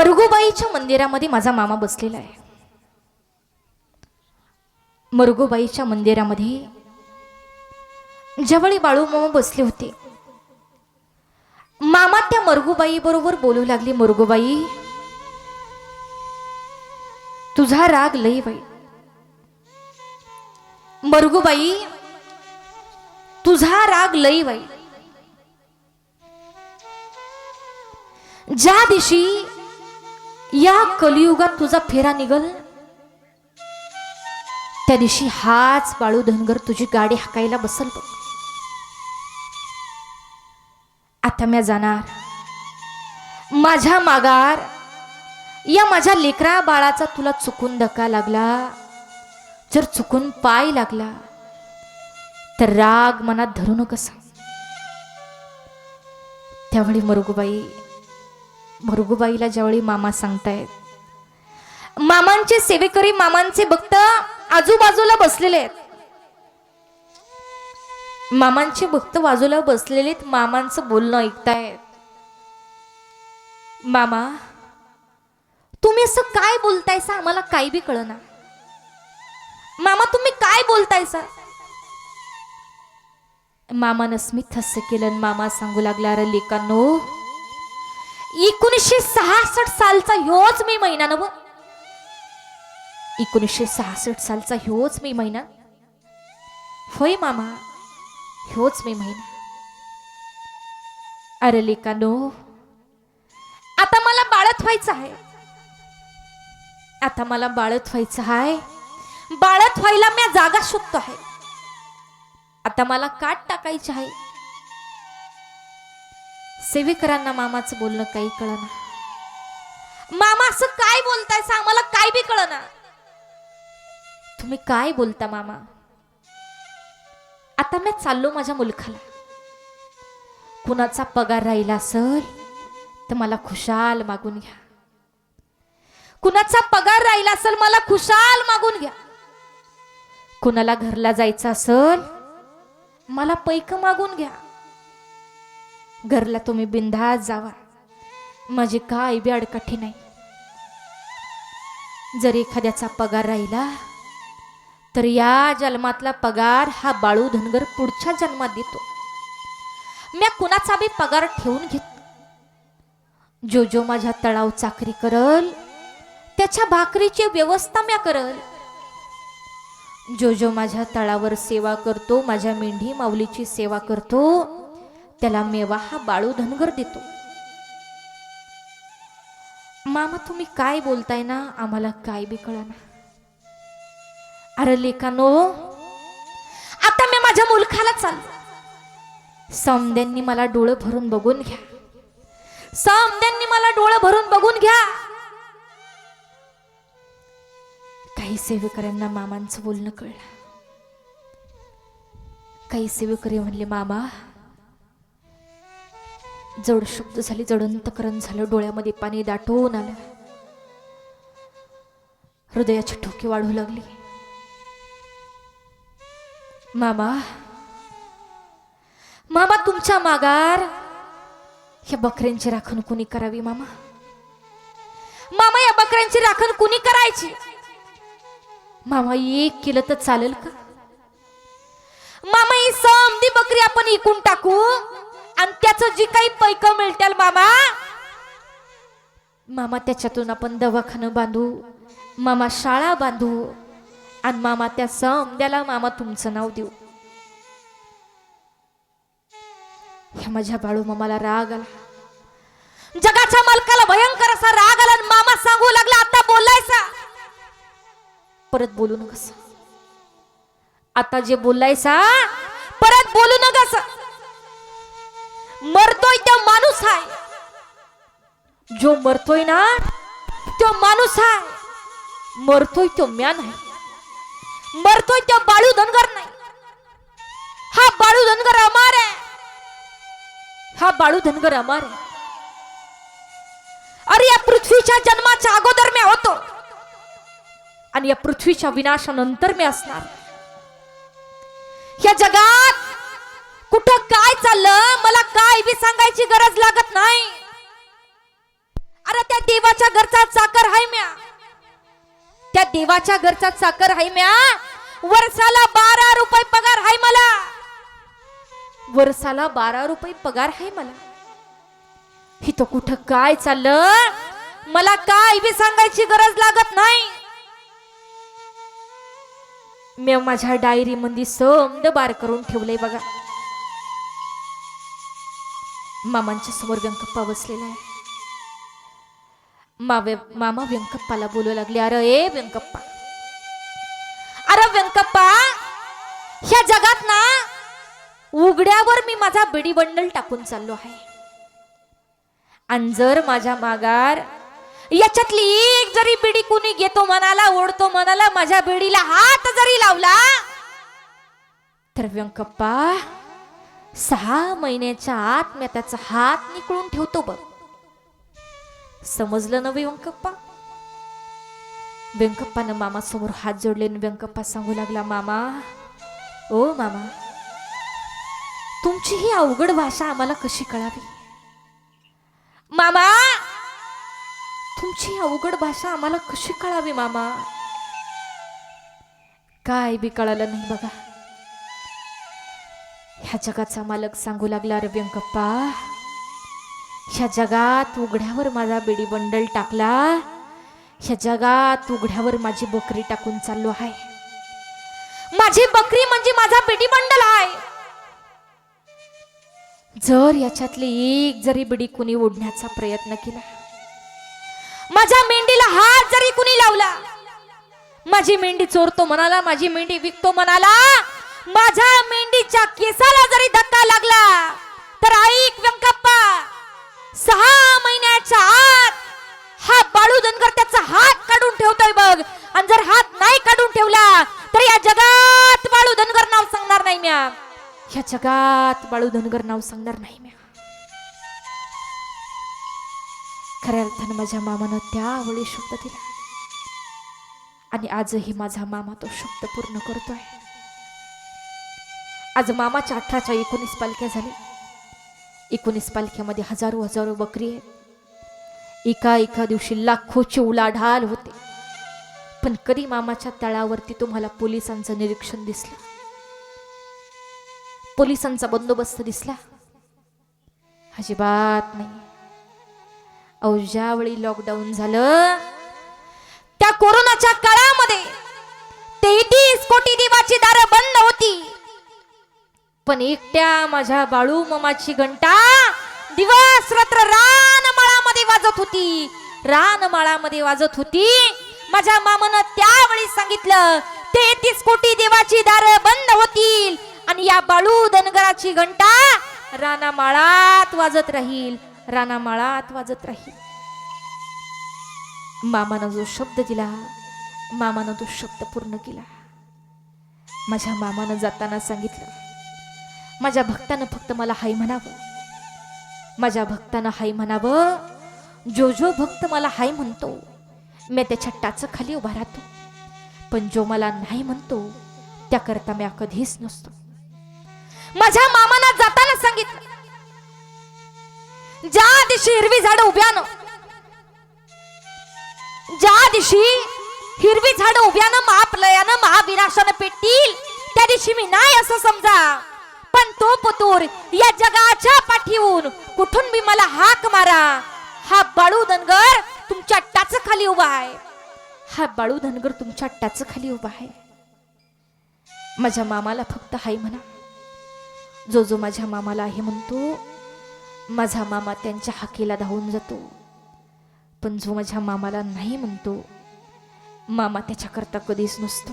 मरुगोबाईच्या मंदिरामध्ये माझा मामा बसलेला आहे. मरुगोबाईच्या मंदिरामध्ये जवळी बाळू मामा बसले होते. मामा त्या मरगुबाई बरोबर बोलू लागली मरुगोबाई तुझा राग लई बाई. मरगुबाई तुझा राग लई बाई. ज्या दिवशी या कलियुगात तुझा फेरा निघल? त्या दिवशी हाच बाळू धनगर तुझी गाडी हाकायला बसल बघ. आता म्या जाणार. माझ्या मागार या माझ्या लेकरा बाळाचा तुला चुकून धक्का लागला. जर चुकून पाय लागला तर राग मनात धरू नकसा. त्यावेळी मरुगुबाई मरुगुबाईला ज्यावेळी मामा सांगतायत. मामांचे सेवेकरी मामांचे भक्त आजूबाजूला बसलेले आहेत. मामांचे भक्त बाजूला बसलेले आहेत, मामांचं बोलणं ऐकतायत. मामा तुम्ही असं काय बोलतायसा? आम्हाला काही बी कळना. मामा तुम्ही काय बोलतायसा? मामानं स्मित हस्य केलं आणि मामा सांगू लागला अरे लेकांनो एकोणीसशे सहासष्ट सालचा ह्योच मी महिना नव एकोणीसशे सहासष्ट सालचा ह्योच मी महिना? होय मामा ह्योच मी महिना. अरे लेकानो आता मला बाळत व्हायचं आहे. आता मला बाळत व्हायचं आहे. बाळत व्हायला मी जागा शोधतो आहे. आता मला काट टाकायची आहे. सेवेकरांना मामाचं बोलणं काही कळना. मामा असं काय बोलताय आम्हाला काय बी कळना. तुम्ही काय बोलता मामा? आता मी चाललो माझ्या मुलखाला. कुणाचा पगार राहिला असेल तर मला खुशाल मागून घ्या. कुणाचा पगार राहिला असेल मला खुशाल मागून घ्या. कुणाला घरला जायचं असल मला पैक मागून घ्या. घरला तुम्ही बिंधात जावा. माझी काय बी अडकाठी नाही. जर एखाद्याचा पगार राहिला तर या जन्मातला पगार हा बाळू धनगर पुढच्या जन्मात देतो. म्या कुणाचा बी पगार ठेवून घेत जो जो माझ्या तळाव चाकरी करल त्याच्या भाकरीची व्यवस्था म्या करल. जो जो माझ्या तळावर सेवा करतो माझ्या मेंढी माऊलीची सेवा करतो त्याला मेवा हा बाळू धनगर देतो. मामा तुम्ही काय बोलताय ना? आम्हाला काय बी कळना. अरे लेखानो आता मी माझ्या मुलखाला चाल समद्यांनी मला डोळं भरून बघून घ्या. समद्यांनी मला डोळं भरून बघून घ्या. काही सेवेकऱ्यांना मामांचं बोलणं कळलं. काही सेवेकरी म्हणले मामा जड शुद्ध झाली जडंतकरण झालं डोळ्यामध्ये पाणी दाटवून आलं. हृदयाची ठोके वाढू लागली. मामा मामा तुमच्या मागार. या बकऱ्यांची राखण कुणी करावी मामा? मामा या बकऱ्यांची राखण कुणी करायची? मामा एक केलं तर चालेल का? मामा ही समधी बकरी आपण इकून टाकू? आणि त्याचं जी काही पैक मिळतील मामा मामा त्याच्यातून आपण दवाखानं बांधू मामा शाळा बांधू आणि मामा त्या समद्याला मामा तुमचं नाव देऊ. ह्या माझ्या बाळू मामाला राग आला. जगाच्या मालकाला भयंकर असा राग आला आणि मामा सांगू लागला आता बोलायचा. परत बोलू नकस. आता जे बोलायचा मरतोय तो माणूस आहे. जो मरतोय ना तो माणूस आहे. मरतोय तो म्या नाही. मरतोय तो बाळू धनगर नाही. हा बाळू धनगर अमार आहे. हा बाळू धनगर अमार आहे. अरे या पृथ्वीच्या जन्माच्या अगोदर मी होतो. आणि या पृथ्वीच्या विनाशानंतर मी असणार. या जगात कुठं काय चाललं? मला काय बी सांगायची गरज लागत नाही. अरे त्या देवाच्या घरचा चाकर हाय म्या. त्या देवाच्या घरचा चाकर हाय म्या. वर्षाला बारा रुपये पगार हाय मला. वर्षाला बारा रुपये पगार हाय मला. इथं कुठं काय चाललं? मला काय बी सांगायची गरज लागत नाही. मी माझ्या डायरी मध्ये समद बार करून ठेवलंय बघा. मामांच्या समोर व्यंकप्पा बसलेला आहे मावे मामा व्यंकप्पाला बोलू लागले अरे ए व्यंकप्पा. अरे व्यंकप्पा ह्या जगात ना उघड्यावर मी माझा बिडी बंडल टाकून चाललो आहे. आणि जर माझ्या मागार याच्यातली एक जरी बिडी कुणी घेतो मनाला ओढतो मनाला माझ्या बिडीला हात जरी लावला तर व्यंकप्पा सहा महिन्याच्या आत मी त्याचा हात निकळून ठेवतो बघ. समजलं ना व्यंकप्पा व्यंकप्पानं मामा समोर हात जोडले व्यंकप्पा सांगू लागला मामा ओ मामा तुमची ही अवघड भाषा आम्हाला कशी कळावी? मामा तुमची अवघड भाषा आम्हाला कशी कळावी मामा? काय बी कळालं नाही बघा. ह्या जगाचा मालक सांगू लागला रव्यंकप्पा ह्या जगात उघड्यावर माझा बेडी बंडल टाकला. ह्या जगात उघड्यावर माझी बकरी टाकून चाललो आहे. माझी बकरी म्हणजे माझा बेडी बंडल आहे. जर याच्यातली एक जरी बिडी कुणी ओढण्याचा प्रयत्न केला माझ्या मेंढीला हात जरी कुणी लावला माझी मेंढी चोरतो म्हणाला माझी मेंढी विकतो म्हणाला माझ्या आईच्या केसाला जरी धक्का लागला तर ऐक व्यंकप्पा सहा महिन्याच्या आत हा बाळू धनगर त्याचा हात काढून ठेवतोय बघ. आणि जर हात नाही काढून ठेवला तर या जगात बाळू धनगर नाव सांगणार नाही म्या. या जगात बाळू धनगर नाव सांगणार नाही म्या. खऱ्या अर्थानं माझ्या मामानं त्यावेळी शब्द दिला. आणि आजही माझा मामा तो शब्द पूर्ण करतोय. आज मामाच्या अठराच्या एकोणीस पालख्या झाल्या. एकोणीस पालख्यामध्ये हजारो हजारो बकरी आहेत. एका एका दिवशी लाखोची उलाढाल होते. पण कधी मामाच्या तळावरती तुम्हाला पोलिसांचं निरीक्षण दिसलं? पोलिसांचा बंदोबस्त दिसला? अजिबात नाही. अहो ज्यावेळी लॉकडाऊन झालं त्या कोरोनाच्या काळामध्ये तेहतीस कोटी देवाची दारं बंद होती. पण एकट्या माझ्या बाळू मामाची घंटा दिवस रात्र रानमाळामध्ये वाजत होती. रानमाळामध्ये वाजत होती. माझ्या मामानं त्यावेळी सांगितलं तेहतीस कोटी देवाची दारं बंद होतील आणि या बाळू धनगराची घंटा रानामाळात वाजत राहील रानामाळात वाजत राहील. मामानं जो शब्द दिला मामानं तो शब्द पूर्ण केला. माझ्या मामानं जाताना सांगितलं माझ्या भक्तानं फक्त मला हाय म्हणावं. माझ्या भक्तानं हाय म्हणावं जो जो भक्त मला हाय म्हणतो मी त्याच्या टाच खाली उभा राहतो. पण जो मला नाही म्हणतो त्याकरता मी कधीच नसतो. माझ्या मामाना जाताना सांगितलं ज्या दिवशी हिरवी झाडं उभ्यानं ज्या दिवशी हिरवी झाडं उभ्यानं महाप्रलयानं महाविनाशानं पेटतील त्या दिवशी मी नाही असं समजा. पण तो पुतूर या जगाच्या पाठीवून कुठून बी मला हाक मारा. हा बाळू धनगर तुमच्या टाच खाली उभा आहे. हा बाळू धनगर तुमच्या टाच खाली उभा आहे. माझ्या मामाला फक्त हाय म्हणा. जो जो माझ्या मामाला आहे म्हणतो माझा मामा त्यांच्या हाकेला धावून जातो. पण जो माझ्या मामाला नाही म्हणतो मामा त्याच्याकरता कधीच नसतो.